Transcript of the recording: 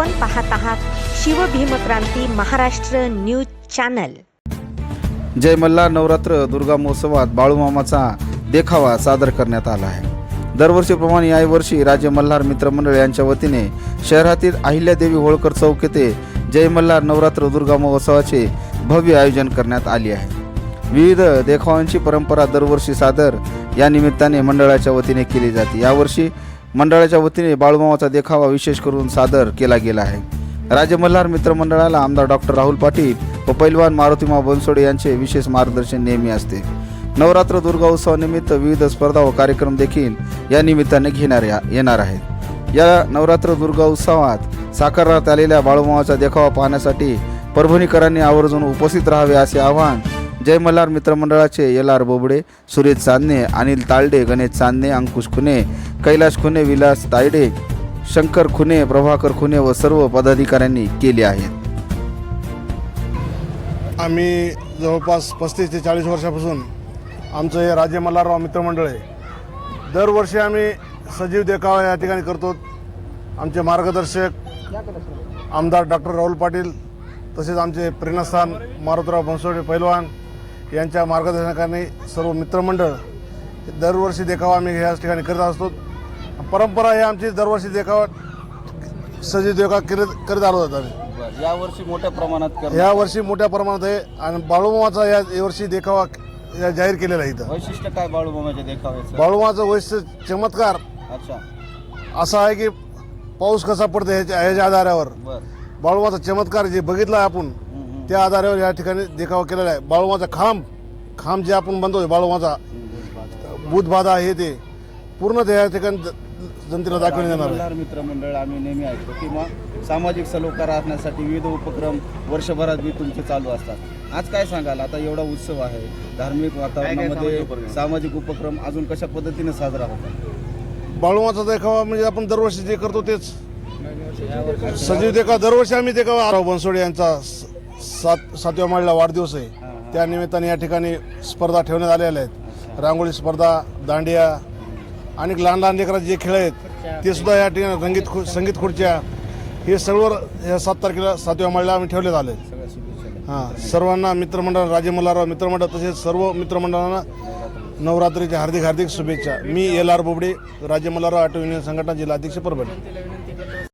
आपण पाहत आहात शिवभीमक्रांती महाराष्ट्र न्यूज चॅनल. जय मल्हार नवरात्र दुर्गा महोत्सवात बाळूमामाचा देखावा सादर करण्यात आला आहे. दरवर्षीप्रमाणे यावर्षी राज्य मल्हार मित्रमंडळ यांच्या वतीने शहरातील अहिल्यादेवी होळकर चौक येथे जय मल्हार नवरात्र दुर्गा महोत्सवाचे भव्य आयोजन करण्यात आले आहे. विविध देखावांची परंपरा दरवर्षी सादर या निमित्ताने मंडळाच्या वतीने केली जाते. यावर्षी मंडळाच्या वतीने बाळूमावाचा देखावा विशेष करून सादर केला गेला आहे. राज्य मल्हार मित्रमंडळाला आमदार डॉक्टर राहुल पाटील व पैलवान मारुतीमा बनसोडे यांचे विशेष मार्गदर्शन नेहमी असते. नवरात्र दुर्गा उत्सवानिमित्त विविध स्पर्धा व कार्यक्रम देखील या निमित्ताने घेणार येणार आहेत. या नवरात्र दुर्गा उत्सवात साकारण्यात आलेल्या बाळूमावाचा देखावा पाहण्यासाठी परभणीकरांनी आवर्जून उपस्थित राहावे असे आवाहन जय मल्हार मित्रमंडळाचे एल आर बोबडे सुरेश चांदणे अनिल तालडे गणेश चांदणे अंकुश खुने कैलाश खुने विलास तायडे शंकर खुने प्रभाकर खुने व सर्व पदाधिकाऱ्यांनी केले आहेत. आम्ही जवळपास पस्तीस ते चाळीस वर्षापासून आमचं हे राजे मल्हारराव मित्रमंडळ आहे. दरवर्षी आम्ही सजीव देखावा या ठिकाणी करतो. आमचे मार्गदर्शक आमदार डॉक्टर राहुल पाटील तसेच आमचे प्रेरणास्थान मारुतराव बनसोडे पैलवान यांच्या मार्गदर्शनाखाली सर्व मित्रमंडळ दरवर्षी देखावा आम्ही ह्याच ठिकाणी करत असतो. परंपरा ही आमची दरवर्षी देखावा सजीव देखावा करत करत आलो जातो आम्ही. यावर्षी मोठ्या प्रमाणात या वर्षी मोठ्या प्रमाणात आहे आणि बाळूमामाचा या वर्षी देखावा या जाहीर केलेला आहे इथं. वैशिष्ट्य काय बाळूमामाच्या देखाव्याचं? बाळूमाचं वैशिष्ट्य चमत्कार. अच्छा. असा आहे की पाऊस कसा पडतो ह्याच्या ह्याच्या आधारावर. बर. बाळूमाचा चमत्कार जे बघितला आपण त्या आधारावर या ठिकाणी देखावा केलेला आहे. बाळूमाचा खांब खांब जे आपण बनतोय बाळूमाचा बुधबाधा हे ते पूर्ण त्या ठिकाणी ज- जनतेला दाखवण्यात येणार आहे. मल्हार मित्र मंडळ आम्ही नेहमी ऐकतो किंवा सामाजिक सलोखा राखण्यासाठी विविध उपक्रम वर्षभरात बी तुमचे चालू असतात. आज काय सांगाल? आता एवढा उत्सव आहे. धार्मिक वातावरणामध्ये सामाजिक उपक्रम? अजून कशा पद्धतीने साजरा होतात? बाळूमाचा देखावा म्हणजे आपण दरवर्षी जे करतो तेच. सजीव देखावा दरवर्षी आम्ही देखावा. राव बनसोडे यांचा सात सातव्या माळीला वाढदिवस आहे. त्या निमित्ताने या ठिकाणी स्पर्धा ठेवण्यात आलेल्या आहेत. रांगोळी स्पर्धा दांडिया आणि लहान लहान लेकराचे जे खेळ आहेत ते सुद्धा या ठिकाणी रंगीत खु संगीत खुर्च्या हे सर्व या सात तारखेला सातव्या माळीला आम्ही ठेवण्यात आले हां सर्वांना मित्रमंडळ राज्य मल्हारराव मित्रमंडळ तसेच सर्व मित्रमंडळांना नवरात्रीच्या हार्दिक हार्दिक शुभेच्छा. मी एल आर बोबडे राज्य मल्हारराव ऑटो युनियन संघटना जिल्हाध्यक्ष परभणी.